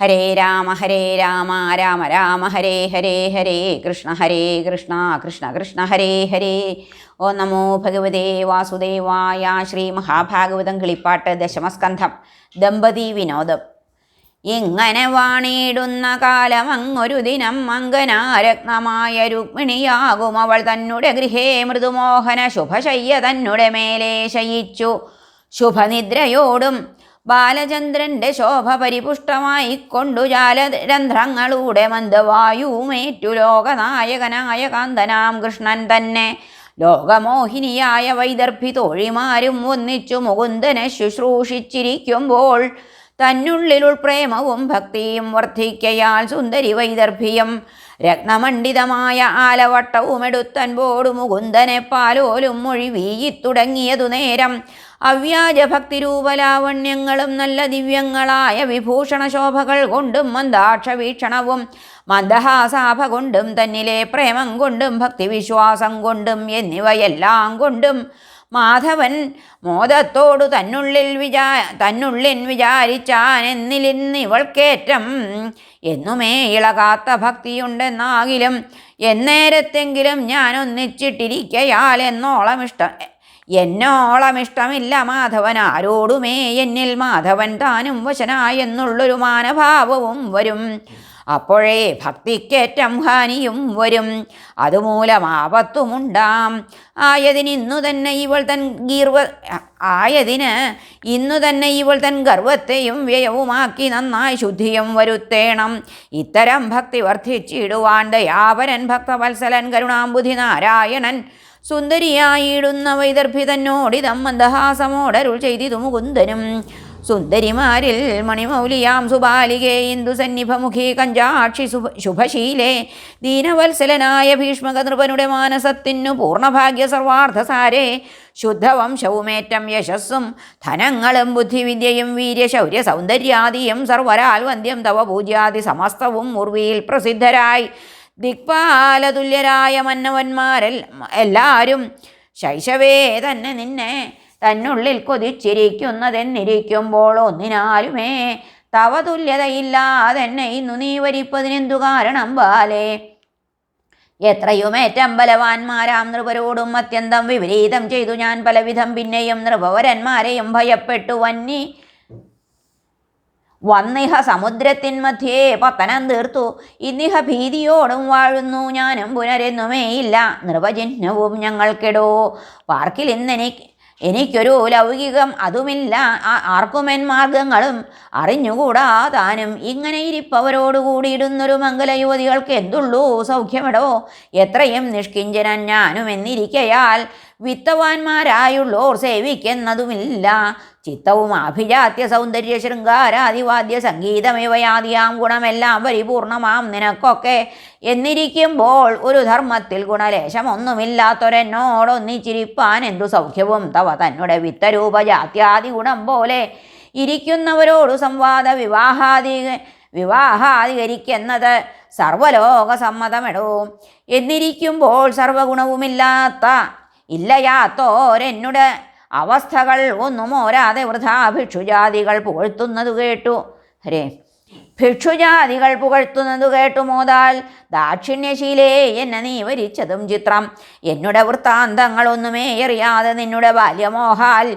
ഹരേ രാമ ഹരേ രാമ രാമ രാമ ഹരേ ഹരേ ഹരേ കൃഷ്ണ ഹരേ കൃഷ്ണ കൃഷ്ണ കൃഷ്ണ ഹരേ ഹരേ. ഓ നമോ ഭഗവതേ വാസുദേവായ ശ്രീ മഹാഭാഗവതം കിളിപ്പാട്ട് ദശമസ്കന്ധം ദമ്പതി വിനോദം. എങ്ങനെ വാണിടുന്ന കാലം അങ്ങൊരു ദിനം അങ്കനാരത്നമായ രുക്മിണിയാകും. അവൾ തന്നെ ഗൃഹേ മൃദുമോഹന ശുഭശയ്യ തന്നെ മേലെ ശയിച്ചു. ശുഭനിദ്രയോടും ബാലചന്ദ്രന്റെ ശോഭ പരിപുഷ്ടമായി കൊണ്ടു ജാലരന്ധ്രങ്ങളുടെ മന്ദവായുമേറ്റു ലോകനായകനായ കാന്തനാം കൃഷ്ണൻ തന്നെ. ലോകമോഹിനിയായ വൈദർഭി തോഴിമാരും ഒന്നിച്ചു മുകുന്ദനെ ശുശ്രൂഷിച്ചിരിക്കുമ്പോൾ തന്നുള്ളിലുൾ പ്രേമവും ഭക്തിയും വർദ്ധിക്കയാൽ സുന്ദരി വൈദർഭിയം. രത്നമണ്ഡിതമായ ആലവട്ടവും എടുത്തൻപോടു മുകുന്ദനെ പാലോലും മൊഴി വീയിത്തുടങ്ങിയതു നേരം അവ്യാജ ഭക്തിരൂപലാവണ്യങ്ങളും നല്ല ദിവ്യങ്ങളായ വിഭൂഷണ ശോഭകൾ കൊണ്ടും മന്ദാക്ഷ വീക്ഷണവും മന്ദഹാസാഭ കൊണ്ടും തന്നിലെ പ്രേമം കൊണ്ടും ഭക്തിവിശ്വാസം കൊണ്ടും എന്നിവയെല്ലാം കൊണ്ടും മാധവൻ മോദത്തോടു തന്നുള്ളിൽ വിചാ തന്നുള്ളിൻ വിചാരിച്ചാൻ എന്നിലിന്നിവൾക്കേറ്റം എന്നുമേ ഇളകാത്ത ഭക്തിയുണ്ടെന്നാകിലും എന്നേരത്തെങ്കിലും ഞാൻ ഒന്നിച്ചിട്ടിരിക്കയാൽ എന്നോളം ഇഷ്ടം എന്നോളം ഇഷ്ടമില്ല മാധവൻ ആരോടുമേ എന്നിൽ മാധവൻ താനും വശനായെന്നുള്ളൊരു മാനഭാവവും വരും. അപ്പോഴേ ഭക്തിക്കേറ്റം ഹാനിയും വരും. അതുമൂലം ആപത്തുമുണ്ടാം ആയതിന് ഇന്നു തന്നെ ഇവൾ തൻ ഗീർവ ആയതിന് ഇന്നു തന്നെ ഇവൾ തൻ ഗർവത്തെയും വ്യയവുമാക്കി നന്നായി ശുദ്ധിയും വരുത്തേണം. ഇത്തരം ഭക്തി വർദ്ധിച്ചിടുവാൻ ദയാപരൻ ഭക്തവത്സലൻ കരുണാംബുധി നാരായണൻ സുന്ദരിയായിടുന്ന വൈദർഭിതന്നോടിതം മന്ദഹാസമോടരുൾ ചെയ്തിതു മുകുന്ദനും. സുന്ദരിമാരിൽ മണിമൗലിയാം സുബാലികേ ഇന്ദുസന്നിഭമുഖി കഞ്ചാക്ഷി ശുഭശീലേ ദീനവത്സലനായ ഭീഷ്മക നൃപനുടെ മാനസത്തിനു പൂർണഭാഗ്യ സർവാർത്ഥസാരേ ശുദ്ധവംശവുമേറ്റം യശസ്സും ധനങ്ങളും ബുദ്ധിവിദ്യയും വീര്യശൗര്യ സൗന്ദര്യാദിയും സർവരാൽ വന്ദ്യം തവ പൂജ്യാദി സമസ്തവും ഉർവിയിൽ പ്രസിദ്ധരായി. ദിക്പാലതുല്യരായ മന്നവന്മാരൽ എല്ലാവരും ശൈശവേ തന്നെ നിന്നെ തന്നുള്ളിൽ കൊതിച്ചിരിക്കുന്നതെന്നിരിക്കുമ്പോൾ ഒന്നിനാരുമേ തവ തുല്യതയില്ലാതെന്നെ ഇന്നു നീ വരിപ്പതിനെന്തു കാരണം ബാലേ? എത്രയുമേറ്റം ബലവാന്മാരാം നൃപരോടും അത്യന്തം വിപരീതം ചെയ്തു ഞാൻ പലവിധം പിന്നെയും നൃപവരന്മാരെയും ഭയപ്പെട്ടു വന്നി വന്നിഹ സമുദ്രത്തിൻ മധ്യേ പത്തനം തീർത്തു. ഇന്നിഹ ഭീതിയോടും വാഴുന്നു ഞാനും പുനരെന്നുമേയില്ല. നിർവചിഹ്നവും ഞങ്ങൾക്കിടോ. പാർക്കിൽ ഇന്നെനിക്ക് എനിക്കൊരു ലൗകികം അതുമില്ല. ആർക്കുമെൻ മാർഗങ്ങളും അറിഞ്ഞുകൂടാ താനും. ഇങ്ങനെ ഇരിപ്പവരോടുകൂടിയിടുന്നൊരു മംഗല യുവതികൾക്ക് എന്തുള്ളൂ സൗഖ്യമിടോ? എത്രയും നിഷ്കിഞ്ചനൻ ഞാനും എന്നിരിക്കയാൽ വിത്തവാന്മാരായുള്ളോർ സേവിക്കുന്നതുമില്ല. ചിത്തവും അഭിജാത്യ സൗന്ദര്യ ശൃംഗാരാദിവാദ്യ സംഗീതമേവയാദിയാം ഗുണമെല്ലാം പരിപൂർണമാം നിനക്കൊക്കെ. എന്നിരിക്കുമ്പോൾ ഒരു ധർമ്മത്തിൽ ഗുണലേശമൊന്നുമില്ലാത്തൊരെന്നോടൊന്നിച്ചിരിപ്പാൻ എന്തു സൗഖ്യവും? തവ തന്നെ വിത്തരൂപജാത്യാദി ഗുണം പോലെ ഇരിക്കുന്നവരോട് സംവാദ വിവാഹാദി വിവാഹാധികരിക്കുന്നത് സർവലോക സമ്മതമെടോ എന്നിരിക്കുമ്പോൾ സർവഗുണവുമില്ലാത്ത ഇല്ലയാത്തോരെന്നുടെ അവസ്ഥകൾ ഒന്നും ഓരാതെ വൃഥാ ഭിക്ഷുജാതികൾ പുകഴ്ത്തുന്നത് കേട്ടു. ഹരേ ഭിക്ഷുജാതികൾ പുകഴ്ത്തുന്നത് കേട്ടു മോതാൽ ദാക്ഷിണ്യശീലേ എന്നെ നീ വരിച്ചതും ചിത്രം. എന്നുടെ വൃത്താന്തങ്ങളൊന്നുമേ അറിയാതെ നിന്നുടെ ബാല്യമോഹാൽ.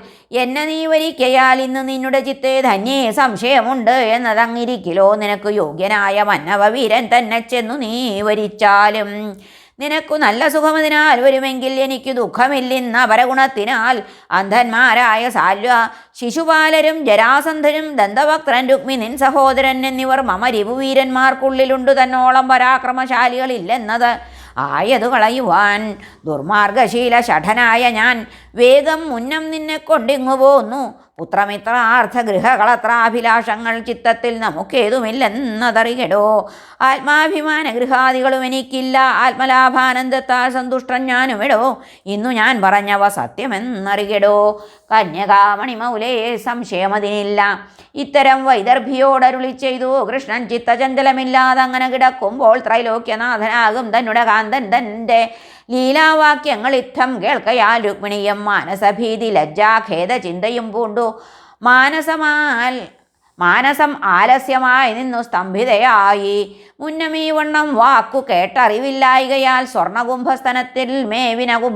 എന്നെ നീ വരിക്കയാൽ ഇന്ന് നിന്നുടെ ചിത്തെ ധന്യേ സംശയമുണ്ട് എന്നതങ്ങിരിക്കിലോ നിനക്ക് യോഗ്യനായ മന്നവ വീരൻ തന്നെ ചെന്നു നീ വരിച്ചാലും. നിനക്കു നല്ല സുഖമതിനാൽ വരുമെങ്കിൽ എനിക്ക് ദുഃഖമില്ലെന്ന പരഗുണത്തിനാൽ അന്ധന്മാരായ സാല്വ ശിശുപാലരും ജരാസന്ധരും ദന്തവക്ത്രൻ രുക്മിനിൻ സഹോദരൻ എന്നിവർ മമ രിപുവീരന്മാർക്കുള്ളിലുണ്ടു തന്നോളം പരാക്രമശാലികളില്ലെന്നത്. ആയതു കളയുവാൻ ദുർമാർഗശീല ഷഠനായ ഞാൻ വേഗം മുന്നം നിന്നെ കൊണ്ടിങ്ങു പോന്നു. പുത്രമിത്രാർത്ഥ ഗൃഹകളത്രാഭിലാഷങ്ങൾ ചിത്തത്തിൽ നമുക്കേതുമില്ലെന്നതറിയടോ. ആത്മാഭിമാന ഗൃഹാദികളും എനിക്കില്ല. ആത്മലാഭാനന്ദത്താൽ സന്തുഷ്ടൻ ഞാനുമിടോ. ഇന്നു ഞാൻ പറഞ്ഞവ സത്യമെന്നറിയടോ. കന്യകാമണി മൗലേ സംശയമതിനില്ല. ഇത്തരം വൈദർഭിയോടരുളി ചെയ്തു. കൃഷ്ണൻ ചിത്തചഞ്ചലമില്ലാതെ അങ്ങനെ കിടക്കുമ്പോൾ ത്രൈലോക്യനാഥനാകും തന്നുടകാന്തൻ തന്റെ ലീലാവാക്യങ്ങൾ ഇത്തം കേൾക്കയാൽ രുക്മിണിയും മാനസഭീതി ലജ്ജാ ഖേദ ചിന്തയും പൂണ്ടു. മാനസമാൽ മാനസം ആലസ്യമായി നിന്നു സ്തംഭിതയായി. മുന്നമീ വണ്ണം വാക്കു കേട്ടറിവില്ലായികയാൽ സ്വർണകുംഭസ്ഥനത്തിൽ മേവിന കും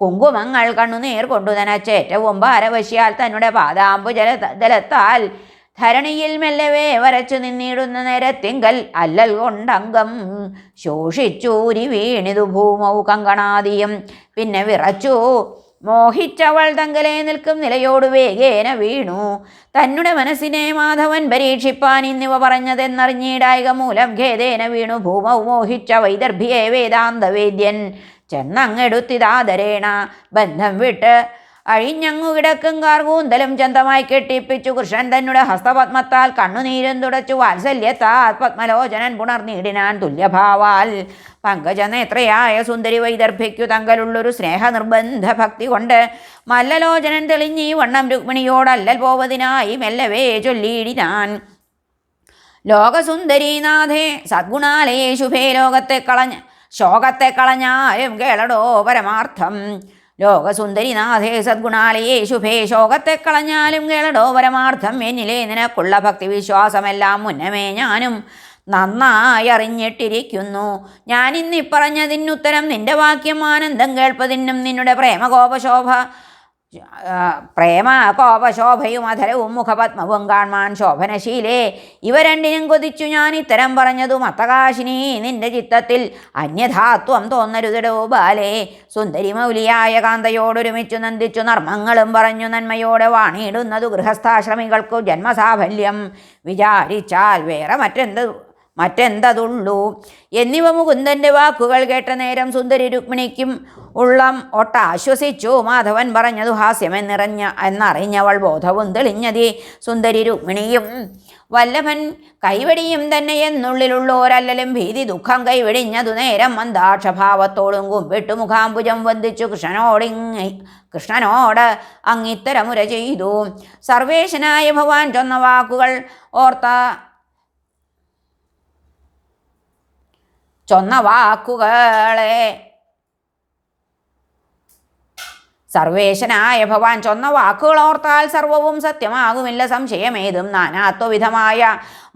കുങ്കുമങ്ങൾ കണ്ണുനീർ കൊണ്ടു നനച്ചേറ്റവും ഭാരവശ്യാൽ തന്നെ പാദാമ്പു ജല ജലത്താൽ ധരണിയിൽ മെല്ലവേ വരച്ചു നിന്നിടുന്ന നേരത്തിങ്കൽ അല്ലൽ കൊണ്ടംഗം ശോഷിച്ചൂരി വീണിതു ഭൂമൗ കങ്കണാദിയും. പിന്നെ വിറച്ചു മോഹിച്ചവൾ തങ്കലെ നിൽക്കും നിലയോട് വേഗേന വീണു. തന്നെ മനസ്സിനെ മാധവൻ പരീക്ഷിപ്പാൻ ഇന്നിവ പറഞ്ഞതെന്നറിഞ്ഞിടായിക മൂലം ഖേദേന വീണു. ഭൂമൗ മോഹിച്ച വൈദർഭിയെ വേദാന്തവേദ്യൻ. ചെന്നങ്ങെടുത്തിതാദരേണ. ബന്ധം വിട്ട് അഴിഞ്ഞങ്ങു കിടക്കും കാർകൂന്തലും ചന്തമായി കെട്ടിപ്പിച്ചു കൃഷ്ണൻ തന്നെ ഹസ്തപത്മത്താൽ കണ്ണുനീരും തുടച്ചു വാത്സല്യത്താൽ പത്മലോചനൻ പുണർനീടിനാൻ തുല്യഭാവാൽ. പങ്കജനേത്രയായ സുന്ദരി വൈദർഭിക്കു തങ്കലുള്ളൊരു സ്നേഹ നിർബന്ധ ഭക്തി കൊണ്ട് മല്ലലോചനൻ തെളിഞ്ഞീ വണ്ണം രുക്മിണിയോടല്ലൽ പോവതിനായി മെല്ലവേ ചൊല്ലിയിടിനാൻ ലോകസുന്ദരീനാഥേ സദ്ഗുണാലയേ ശുഭേ ലോകത്തെ കളഞ്ഞ ശോകത്തെ കളഞ്ഞാലും കേളടോ പരമാർത്ഥം. ലോകസുന്ദരിനാഥേ സദ്ഗുണാലയേ ശുഭേ ശോകത്തെ കളഞ്ഞാലും കേളടോ പരമാർത്ഥം എന്നിലെ നിനക്കുള്ള ഭക്തിവിശ്വാസമെല്ലാം മുന്നമേ ഞാനും നന്നായി അറിഞ്ഞിട്ടിരിക്കുന്നു. ഞാനിന്നിപ്പറഞ്ഞതിനുത്തരം നിന്റെ വാക്യം ആനന്ദം കേൾപ്പതിനും നിന്നുടെ പ്രേമകോപശോഭ പ്രേമ കോപശോഭയും അധരവും മുഖപത്മവും കാൺമാൻ ശോഭനശീലേ. ഇവ രണ്ടിനും കൊതിച്ചു ഞാൻ ഇത്തരം പറഞ്ഞതും അത്തകാശിനി നിന്റെ ചിത്തത്തിൽ അന്യഥാത്വം തോന്നരുതടോ ബാലേ. സുന്ദരി മൗലിയായ കാന്തയോടൊരുമിച്ചു നന്ദിച്ചു നർമ്മങ്ങളും പറഞ്ഞു നന്മയോടെ വാണിയിടുന്നതു ഗൃഹസ്ഥാശ്രമികൾക്കു ജന്മസാഫല്യം. വിചാരിച്ചാൽ വേറെ മറ്റെന്ത് മറ്റെന്തതുള്ളൂ? എന്നിവ മുകുന്ദന്റെ വാക്കുകൾ കേട്ട നേരം സുന്ദരി രുക്മിണിക്കും ഉള്ളം ഒട്ട ആശ്വസിച്ചു മാധവൻ പറഞ്ഞതു ഹാസ്യമെന്നിറഞ്ഞ എന്നറിഞ്ഞവൾ ബോധവും തെളിഞ്ഞതി സുന്ദരി രുക്മിണിയും. വല്ലഭൻ കൈവടിയും തന്നെ എന്നുള്ളിലുള്ളോരല്ലലും ഭീതി ദുഃഖം കൈവെടിഞ്ഞതു നേരം മന്ദാക്ഷഭാവത്തോടും കുമ്പിട്ടു മുഖാംബുജം വന്ദിച്ചു കൃഷ്ണനോടിങ് കൃഷ്ണനോട് അങ്ങിത്തരമുര ചെയ്തു. സർവേശനായ ഭവാൻ ചൊന്ന വാക്കുകൾ ഓർത്ത ചൊന്ന വാക്കുകളെ സർവേശനായ ഭവാൻ ചൊന്ന വാക്കുകൾ ഓർത്താൽ സർവവും സത്യമാകുമില്ല സംശയമേതും നാനാത്വവിധമായ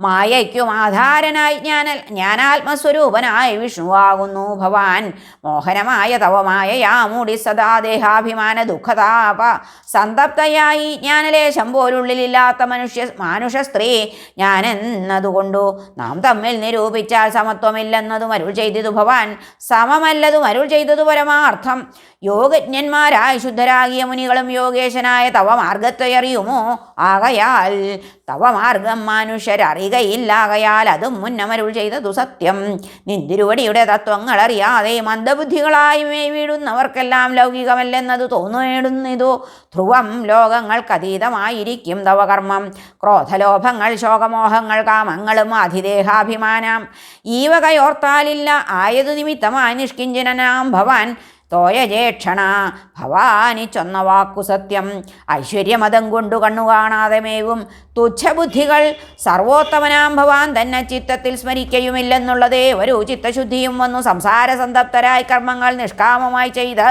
മായയ്ക്കും ആധാരനായി ജ്ഞാന ജ്ഞാനാത്മസ്വരൂപനായി വിഷ്ണുവാകുന്നു ഭവാൻ മോഹനമായ തവമായ യാമൂടി സദാ ദേഹാഭിമാന ദുഃഖതാപ സന്തപ്തയായി ജ്ഞാനലേശം പോലുള്ളിലില്ലാത്ത മനുഷ്യ മാനുഷ സ്ത്രീ ഞാനെന്നതുകൊണ്ടു നാം തമ്മിൽ നിരൂപിച്ചാൽ സമത്വമില്ലെന്നതും അരുൾ ചെയ്തതു ഭവാൻ സമമല്ലതും അരുൾ ചെയ്തതു പരമാർത്ഥം. യോഗജ്ഞന്മാരായി ശുദ്ധരാകിയ മുനികളും യോഗേശനായ തവ മാർഗത്തെയറിയുമോ ആകയാൽ തവ മാർഗം മനുഷ്യരറിയുകയില്ലാകയാൽ അതും മുന്നമരുൾ ചെയ്തതു സത്യം. നിന്തിരുവടിയുടെ തത്വങ്ങൾ അറിയാതെ മന്ദബുദ്ധികളായി വീടുന്നവർക്കെല്ലാം ലൗകികമല്ലെന്നത് തോന്നേടുന്നിതു. ധ്രുവം ലോകങ്ങൾക്കതീതമായിരിക്കും തവകർമ്മം. ക്രോധലോഭങ്ങൾ ശോകമോഹങ്ങൾ കാമങ്ങളും അതിദേഹാഭിമാനം. ഈ വകയോർത്താലില്ല. ആയതു നിമിത്തമായി നിഷ്കിഞ്ചനാം ഭവാൻ തോയജേക്ഷണ ഭവാനി ചൊന്ന വാക്കു സത്യം. ഐശ്വര്യമതം കൊണ്ടു കണ്ണു കാണാതെ മേവും. തുച്ഛബുദ്ധികൾ സർവോത്തമനാം ഭവാൻ തന്നെ ചിത്തത്തിൽ സ്മരിക്കയുമില്ലെന്നുള്ളതേ ഒരു ചിത്തശുദ്ധിയും വന്നു. സംസാരസന്തപ്തരായി കർമ്മങ്ങൾ നിഷ്കാമമായി ചെയ്ത്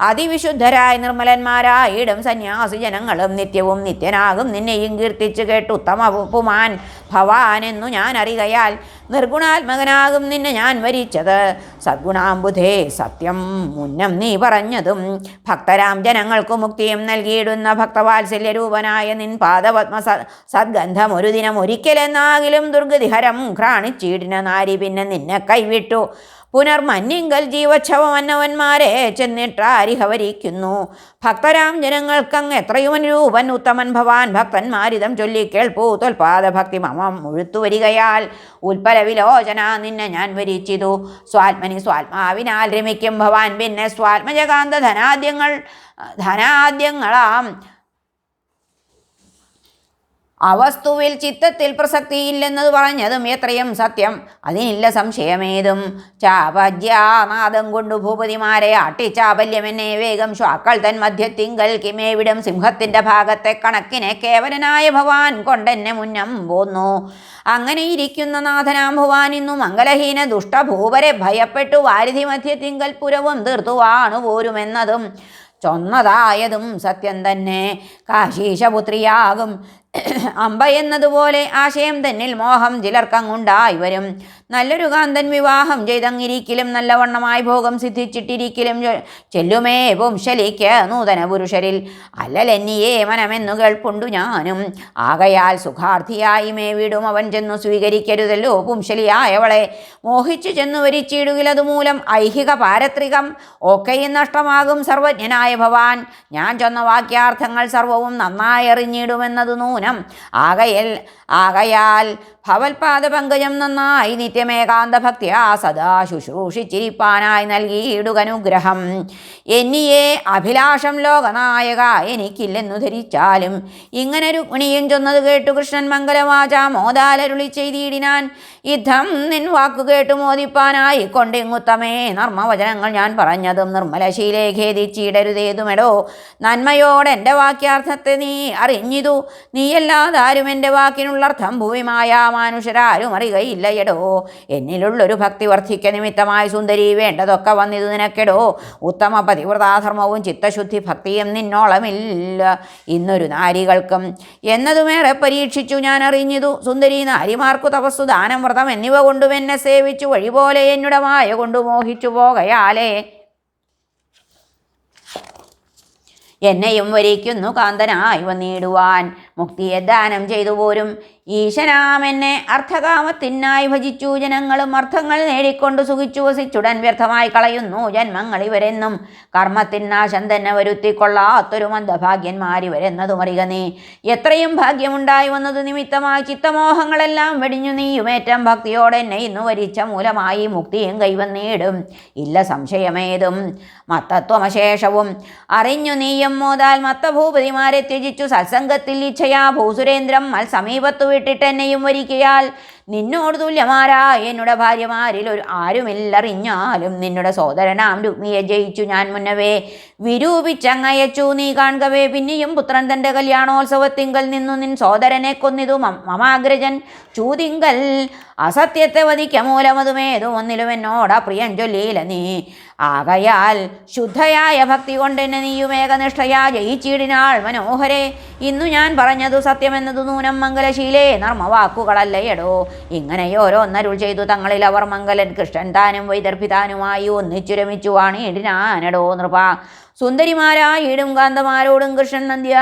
അതിവിശുദ്ധരായ നിർമ്മലന്മാരായിടും സന്യാസി ജനങ്ങളും നിത്യവും നിത്യനാകും. നിന്നെയും കീർത്തിച്ചു കേട്ട് ഉത്തമ ഭവാൻ എന്നു ഞാൻ അറികയാൽ നിർഗുണാത്മകനാകും നിന്നെ ഞാൻ വരിച്ചത്. സദ്ഗുണാംബുധേ സത്യം മുന്നം നീ പറഞ്ഞതും ഭക്തരാം ജനങ്ങൾക്കു മുക്തിയും നൽകിയിടുന്ന ഭക്തവാത്സല്യരൂപനായ നിൻ പാദപത്മ സദ്ഗന്ധം ഒരു ദിനം ഒരിക്കലെന്നാകിലും ദുർഗതിഹരം ഘ്രാണിച്ചീടിന നാരി പിന്നെ നിന്നെ കൈവിട്ടു. പുനർമന്നിങ്കൽ ജീവച്ഛവമന്നവന്മാരെ ചെന്നിട്ടാരിഹവരിക്കുന്നു. ഭക്തരാം ജനങ്ങൾക്കങ്ങ് എത്രയും അനുരൂപൻ ഉത്തമൻ ഭവാൻ ഭക്തന്മാരിതം ചൊല്ലിക്കേൾപ്പൂ തൊൽപാദഭക്തി മമം മുഴുത്തു വരികയാൽ ഉൽപ്പല വിലോചന നിന്നെ ഞാൻ വരിച്ചിതു. സ്വാത്മനി സ്വാത്മാവിനാൽ രമിക്കും ഭവാൻ. പിന്നെ സ്വാത്മജകാന്ത ധനാദ്യങ്ങൾ ധനാദ്യങ്ങളാം. അവസ്തുവിൽ ചിത്തത്തിൽ പ്രസക്തിയില്ലെന്നത് പറഞ്ഞതും എത്രയും സത്യം. അതിനില്ല സംശയമേതും. ചാപജ്യാനാദം കൊണ്ടു ഭൂപതിമാരെ ആട്ടിച്ചാപല്യമെന്നെ വേഗം ശ്വാക്കൾ തൻ മധ്യ മധ്യത്തിങ്കൽ കിമേവിടും സിംഹത്തിന്റെ ഭാഗത്തെ കണക്കിനെ കേവലനായ ഭവാൻ കൊണ്ടെന്നെ മുന്നം പോന്നു. അങ്ങനെ ഇരിക്കുന്ന നാഥനാം ഭവാൻ ഇന്നു മംഗലഹീന ദുഷ്ടഭൂപരെ ഭയപ്പെട്ടു വാരിധി മധ്യത്തിങ്കൽ പുരവും തീർത്തുവാണു പോരുമെന്നതും ചൊന്നതായതും സത്യം തന്നെ. കാശീശപുത്രിയാകും അമ്പ എന്നതുപോലെ ആശയം തന്നിൽ മോഹം ചിലർക്കങ്ങുണ്ടായി വരും. നല്ലൊരു കാന്തൻ വിവാഹം ചെയ്തങ്ങിരിക്കലും നല്ലവണ്ണമായി ഭോഗം സിദ്ധിച്ചിട്ടിരിക്കലും ചെല്ലുമേ പുംശലിക്ക് നൂതന പുരുഷരിൽ. അല്ലലെന്നിയേ മനമെന്നു കേൾപ്പുണ്ടു ഞാനും. ആകയാൽ സുഖാർത്ഥിയായി മേ വീടും അവൻ ചെന്നു സ്വീകരിക്കരുതല്ലോ പുംശലിയായവളെ. മോഹിച്ചു ചെന്നു വരിച്ചിടുകിലതു മൂലം ഐഹിക പാരത്രികം ഒക്കെയും നഷ്ടമാകും സർവജ്ഞനായ ഭവാൻ. ഞാൻ ചൊന്ന വാക്യാർത്ഥങ്ങൾ സർവവും നന്നായി അറിഞ്ഞിടുമെന്നതു നൂനം ആകയൽ ആകയാൽ ഭവൽപാദ പങ്കജം നന്നായി ഭക്തിയാ സദാ ശുശ്രൂഷിച്ചിരിപ്പാനായി നൽകിയിടുകനുഗ്രഹം. എന്നിയെ അഭിലാഷം ലോകനായക എനിക്കില്ലെന്നു ധരിച്ചാലും ഇങ്ങനെ രുക്മിണിയും ചൊന്നത് കേട്ടു കൃഷ്ണൻ മംഗലവാച മോദാലരുളി ചെയ്തിടിനാൻ. യുദ്ധം നിൻ വാക്കു കേട്ടു മോദിപ്പാനായി കൊണ്ടിങ്ങുത്തമേ നർമ്മവചനങ്ങൾ ഞാൻ പറഞ്ഞതും നിർമ്മലശീലേ ഖേദിച്ചിടരുതേതുമെടോ. നന്മയോടെ എന്റെ വാക്യാർത്ഥത്തെ നീ അറിഞ്ഞിതു. നീയല്ലാതാരും എന്റെ വാക്കിനുള്ളർത്ഥം ഭൂമിമായ മാനുഷരാരും അറിയുകയില്ലയടോ. എന്നിലുള്ളൊരു ഭക്തി വർദ്ധിക്ക നിമിത്തമായി സുന്ദരി വേണ്ടതൊക്കെ വന്നിത് നിനക്കെടോ. ഉത്തമ പതിവ്രതാധർമ്മവും ചിത്തശുദ്ധി ഭക്തിയും നിന്നോളമില്ല. ഇന്നൊരു നാരികൾക്കും എന്നതുമേറെ പരീക്ഷിച്ചു ഞാൻ അറിഞ്ഞിതു. സുന്ദരി നാരിമാർക്കു തപസ്സു ദാനം വ്രതം എന്നിവ കൊണ്ടും എന്നെ സേവിച്ചു. വഴിപോലെ എന്നുടെ മായ കൊണ്ടു മോഹിച്ചു പോകയാലേ. എന്നെയും വരയ്ക്കുന്നു കാന്തനായി വന്നിടുവാൻ. മുക്തിയെ ദാനം ചെയ്തു പോരും. ഈശനാം എന്നെ അർത്ഥകാമത്തിനായി ഭജിച്ചു. ജനങ്ങളും അർത്ഥങ്ങൾ നേടിക്കൊണ്ട് സുഖിച്ചു വസിച്ചുടൻ വ്യർത്ഥമായി കളയുന്നു. ജന്മങ്ങൾ ഇവരെന്നും കർമ്മത്തിൻ നാശം തന്നെ വരുത്തിക്കൊള്ളാത്തൊരു മന്ദഭാഗ്യന്മാരിവരെന്നതും അറിയുക നീ. എത്രയും ഭാഗ്യമുണ്ടായി വന്നത് നിമിത്തമായി ചിത്തമോഹങ്ങളെല്ലാം വെടിഞ്ഞു നീയുമേറ്റം ഭക്തിയോടെ എന്നെ ഇന്നു വരിച്ച മൂലമായി മുക്തിയും കൈവന്നേടും. ഇല്ല സംശയമേതും. മത്തത്വമശേഷവും അറിഞ്ഞു നീയം മോതാൽ മത്തഭൂപതിമാരെ ത്യജിച്ചു. സത്സംഗത്തിൽ ഇച്ഛയാ ഭൂസുരേന്ദ്രം മൽ സമീപത്തു വിട്ടിട്ട് എന്നെയും വരിക്കയാൽ നിന്നോട് തുല്യമാരാ എന്നുടെ ഭാര്യമാരിൽ ഒരു ആരുമില്ലറിഞ്ഞാലും നിന്നുടെ സോദരനാം രുക്മിയെ ജയിച്ചു ഞാൻ മുന്നവേ. വിരൂപിച്ചങ്ങയച്ചു നീ കാണുകവേ. പിന്നെയും പുത്രൻ തന്റെ കല്യാണോത്സവത്തിങ്കൽ നിന്നു നിൻ സോദരനെ കൊന്നിതു മമാഗ്രജൻ. ചൂതിങ്കൽ അസത്യത്തെ വധിക്ക മൂലമതുമേതും ഒന്നിലും എന്നോടാ പ്രിയം ചൊല്ലിയില്ല നീ. ആകയാൽ ശുദ്ധയായ ഭക്തി കൊണ്ട് എന്നെ നീയുമേകനിഷ്ഠയാ ജയിച്ചിടിനാൾ മനോഹരേ. ഇന്നു ഞാൻ പറഞ്ഞതു സത്യമെന്നതു നൂനം മംഗലശീലേ. നർമ്മവാക്കുകളല്ലയടോ. ഇങ്ങനെയോരോന്നരുൾ ചെയ്തു തങ്ങളിൽ അവർ മംഗലൻ കൃഷ്ണൻ താനും വൈദർഭിതാനുമായി ഒന്നിച്ചു രമിച്ചുവാണ് വാണിയിടിനാനടോ നൃപ സുന്ദരിമാരായിടും കാന്തമാരോടും കൃഷ്ണൻ നന്ദ്യ.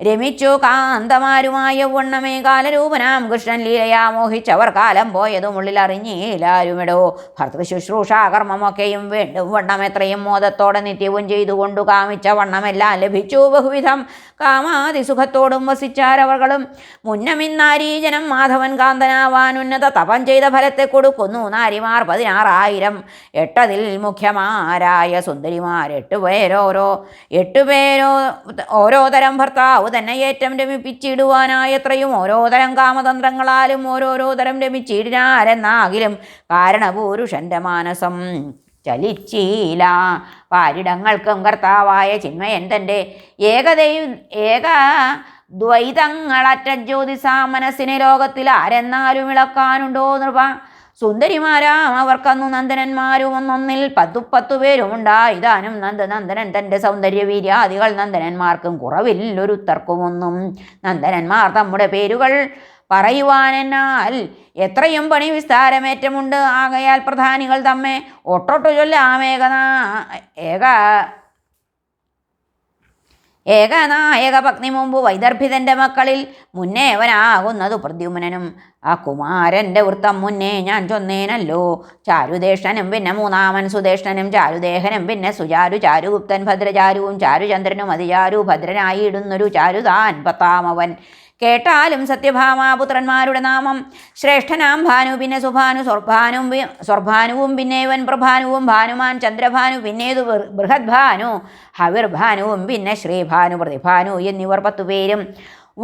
രമിച്ചു കാന്തമാരുമായ വണ്ണമേ കാലരൂപനാം കൃഷ്ണൻ ലീലയാ മോഹിച്ചവർ കാലം പോയതും ഉള്ളിൽ അറിഞ്ഞില്ലാരുമിടോ. ഭർത്തൃശുശ്രൂഷ കർമ്മമൊക്കെയും വീണ്ടും വണ്ണം എത്രയും മോദത്തോടെ നിത്യവും ചെയ്തുകൊണ്ടു കാമിച്ച വണ്ണമെല്ലാം ലഭിച്ചു. ബഹുവിധം കാമാതി സുഖത്തോടും വസിച്ചാരവകളും. മുന്നമിന്നാരീജനം മാധവൻ കാന്തനാവാൻ ഉന്നത തപം ചെയ്ത ഫലത്തെ കൊടുക്കുന്നു. നാരിമാർ പതിനാറായിരം എട്ടതിൽ മുഖ്യമാരായ സുന്ദരിമാർ എട്ടുപേരോരോ എട്ടുപേരോ ഓരോ തരം ഭർത്താവ് തന്നെ ഏറ്റം രമിപ്പിച്ചിടുവാനായത്രയും ഓരോതരം ഓരോ തരം കാമതന്ത്രങ്ങളാലും ഓരോരോ തരം രമിച്ചിടിനാരെന്നാകിലും കാരണപുരുഷന്റെ മാനസം ചലിച്ചീല. പാരിടങ്ങൾക്കും കർത്താവായ ചിന്മയൻ തന്റെ ഏകതയും ഏക ദ്വൈതങ്ങളറ്റ ജ്യോതിസാ മനസ്സിനെ ലോകത്തിൽ ആരെന്നാലും ഇളക്കാനുണ്ടോ? നൃപ സുന്ദരിമാരാം അവർക്കന്നു നന്ദനന്മാരും ഒന്നൊന്നിൽ പത്തു പത്തു പേരുമുണ്ടായി നന്ദ നന്ദനൻ തന്റെ സൗന്ദര്യവീര്യാദികൾ നന്ദനന്മാർക്കും കുറവില്ലൊരുത്തർക്കുമൊന്നും നന്ദനന്മാർ നമ്മുടെ പേരുകൾ പറയുവാനെന്നാൽ എത്രയും പണി വിസ്താരമേറ്റമുണ്ട്. ആകയാൽ പ്രധാനികൾ തമ്മെ ഒട്ടൊട്ടു ചൊല്ലാമേകനാ ഏക ഏകനായക പത്നി മുമ്പ് വൈദർഭിതന്റെ മക്കളിൽ മുന്നേവനാകുന്നതു പ്രദ്യുമ്നനും. ആ കുമാരന്റെ വൃത്തം മുന്നേ ഞാൻ ചൊന്നേനല്ലോ. ചാരുദേഷ്ണനും പിന്നെ മൂന്നാമൻ സുദേഷ്ണനും ചാരുദേഹനും പിന്നെ സുചാരു ചാരുഗുപ്തൻ ഭദ്രചാരുവും ചാരുചന്ദ്രനും അതിചാരു ഭദ്രനായി ഇടുന്നൊരു ചാരുതാൻ പത്താമവൻ. കേട്ടാലും സത്യഭാമാപുത്രന്മാരുടെ നാമം. ശ്രേഷ്ഠനാം ഭാനു പിന്നെ സുഭാനു സ്വർഭാനും സ്വർഭാനുവും പിന്നെ ഇവൻ പ്രഭാനുവും ഭാനുമാൻ ചന്ദ്രഭാനു പിന്നേതു ബൃഹദ്ഭാനു ഹവിർഭാനുവും പിന്നെ ശ്രീഭാനു പ്രതിഭാനു എന്നിവർ പത്തുപേരും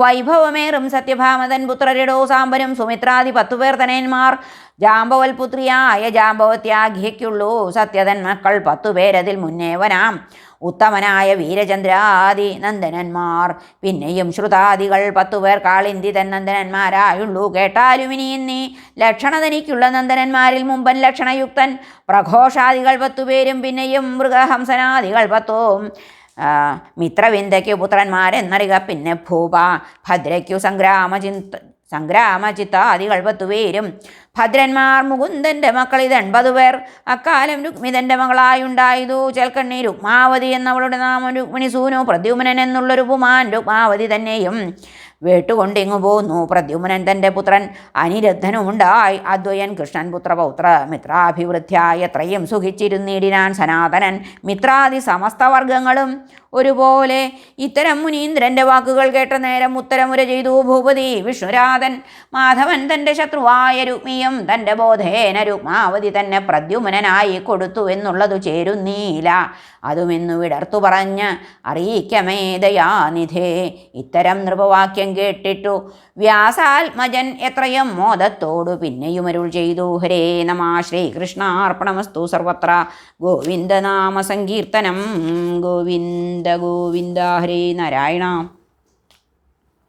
വൈഭവമേറും സത്യഭാമതൻ പുത്രരിടോ സാമ്പനും സുമിത്രാദി പത്തുപേർ തനയന്മാർ ജാമ്പവൽ പുത്രിയായ ജാമ്പവത്യാഘ്യയ്ക്കുള്ളൂ സത്യതൻ മക്കൾ പത്തുപേരതിൽ മുന്നേവനാം ഉത്തമനായ വീരചന്ദ്രാദി നന്ദനന്മാർ. പിന്നെയും ശ്രുതാദികൾ പത്തുപേർ കാളിന്തി തൻ നന്ദനന്മാരായുള്ളൂ. കേട്ടാലും ഇനിയും നീ ലക്ഷണതനിക്കുള്ള നന്ദനന്മാരിൽ മുമ്പൻ ലക്ഷണയുക്തൻ. പ്രഘോഷാദികൾ പത്തുപേരും പിന്നെയും മൃഗഹംസനാദികൾ പത്തും. മിത്രവിന്ദയ്ക്കു പുത്രന്മാരെന്നറിക പിന്നെ ഭൂപ ഭദ്രയ്ക്കു സംഗ്രാമചിന്ത സംഗ്രാമചിത്താദികൾ സംഗ്രാമ ചിത്താദികൾ പത്തുപേരും. ഭദ്രന്മാർ മുകുന്ദന്റെ മക്കൾ ഇത് എൺപത് പേർ. അക്കാലം രുക്മിതന്റെ മകളായുണ്ടായതു ചെൽക്കണ്ണി രുക്മാവതി എന്നവളുടെ നാമം രുക്മിണി സൂനു പ്രദ്യുമനൻ എന്നുള്ളൊരു പുമാൻ രുക്മാവതി തന്നെയും. വേട്ടുകൊണ്ടിങ്ങു പോന്നു. പ്രദ്യുമ്നൻ തന്റെ പുത്രൻ അനിരുദ്ധനുമുണ്ടായി. അദ്വയൻ കൃഷ്ണൻ പുത്രപൗത്ര മിത്രാഭിവൃദ്ധ്യായ. എത്രയും സുഖിച്ചിരുന്നിടിനാൻ സനാതനൻ മിത്രാദി സമസ്ത വർഗങ്ങളും ഒരുപോലെ ഇത്തരം മുനീന്ദ്രന്റെ വാക്കുകൾ കേട്ട നേരം ഉത്തരമുര ചെയ്തു ഭൂപതി. വിഷ്ണുരാധൻ മാധവൻ തന്റെ ശത്രുവായ രുക്മിയും തന്റെ ബോധേന രുക്മാവതി തന്നെ പ്രദ്യുമനായി കൊടുത്തു എന്നുള്ളതു ചേരുന്നീല. അതുമെന്നു വിടർത്തു പറഞ്ഞ് അറിയിക്കമേ ദയാനിധേ. ഇത്തരം നൃപവാക്യം കേട്ടിട്ടു വ്യാസാത്മജൻ എത്രയും മോദത്തോടു പിന്നെയും അരുൾ ചെയ്തു. ഹരേ നമ. ശ്രീകൃഷ്ണാർപ്പണമസ്തു സർവത്ര. ഗോവിന്ദനാമ സങ്കീർത്തനം. ഗോവിന്ദ ഗോവിന്ദ. ഹരേ നാരായണ.